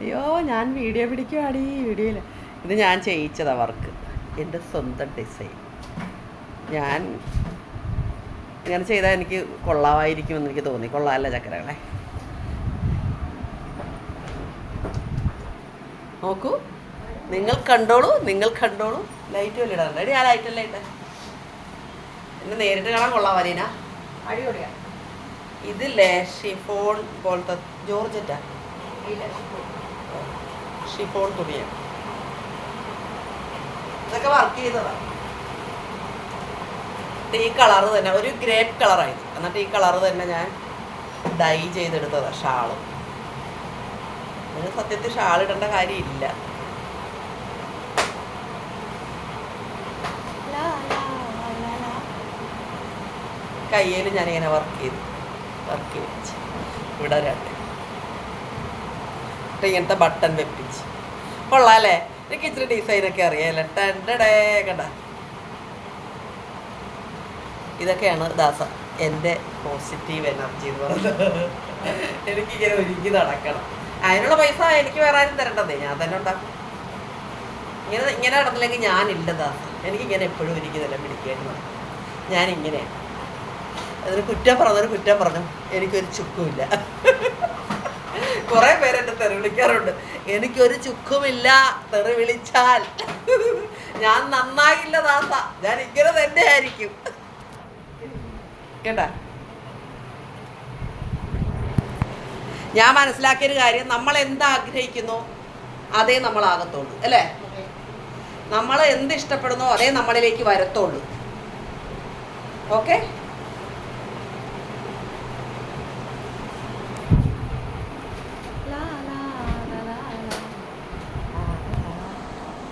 അയ്യോ ഞാൻ വീഡിയോ പിടിക്കുവാടി വീഡിയോയിൽ ഇത് ഞാൻ ചെയ്യിച്ചതാ വർക്ക് എന്റെ സ്വന്തം ഡിസൈൻ ഞാൻ ഇങ്ങനെ ചെയ്താൽ എനിക്ക് കൊള്ളാമായിരിക്കുമെന്ന് എനിക്ക് തോന്നി. കൊള്ളാമല്ല ചക്കരകളെ. നോക്കൂ. നിങ്ങൾ കണ്ടോളൂ നിങ്ങൾ കണ്ടോളൂ. ലൈറ്റ് വല്ല ഇടാറുണ്ട്? ആ ലൈറ്റ് അല്ലേ ഇട്ടേ. എന്നെ നേരിട്ട് കാണാൻ കൊള്ളാം വരീന അടിപൊളിയാ. ഇതില്ലേ ഷിഫോൺ പോലത്തെ ജോർജറ്റാ? ഷിഫോൺ തുണിയാണ് ഇതൊക്കെ വർക്ക് ചെയ്തതാ ഈ കളർ തന്നെ ഒരു ഗ്രേപ്പ് കളറായിരുന്നു എന്നിട്ട് ഈ കളർ തന്നെ ഞാൻ ഡൈ ചെയ്തെടുത്തതാ ഷാൾ. അതിന് സത്യത്തിൽ ഷാൾ ഇടേണ്ട കാര്യമില്ല. കയ്യിൽ ഞാനിങ്ങനെ വർക്ക് ചെയ്തു. വർക്ക് വെച്ച്. ഇവിടെ രണ്ട്. ഇങ്ങനത്തെ ബട്ടൺ വെപ്പിച്ച്. കൊള്ളാല്ലേ? എനിക്ക് ഇച്ചിരി ഡിസൈനൊക്കെ അറിയാമല്ലേ ടണ്ടടേ കണ്ട? ഇതൊക്കെയാണ് ദാസ എന്റെ പോസിറ്റീവ് എനർജി എന്ന് പറയുന്നത്. എനിക്കിങ്ങനെ ഒരുക്കി നടക്കണം. അതിനുള്ള പൈസ എനിക്ക് വേറെ ആരും തരണ്ടതേ. ഞാൻ തന്നെ ഉണ്ടാക്കും. ഇങ്ങനെ ഇങ്ങനെ നടന്നില്ലെങ്കിൽ ഞാനില്ല ദാസ. എനിക്കിങ്ങനെ എപ്പോഴും ഒരുക്കി തന്നെ പിടിക്കേണ്ടി ഞാനിങ്ങനെയാണ്. അതിന് കുറ്റം പറഞ്ഞൊരു കുറ്റം പറഞ്ഞു എനിക്കൊരു ചുക്കുമില്ല. കുറേ പേരെന്നെ തെറി വിളിക്കാറുണ്ട്. എനിക്കൊരു ചുക്കുമില്ല തെറി വിളിച്ചാൽ. ഞാൻ നന്നായില്ല ദാസ ഞാൻ ഇങ്ങനെ തന്നെ ആയിരിക്കും. കേട്ടാ? ഞാൻ മനസ്സിലാക്കിയൊരു കാര്യം നമ്മൾ എന്ത് ആഗ്രഹിക്കുന്നു അതേ നമ്മളാകത്തുള്ളൂ. അല്ലേ? നമ്മൾ എന്ത് ഇഷ്ടപ്പെടുന്നോ അതേ നമ്മളിലേക്ക് വരത്തുള്ളൂ. ഓക്കെ?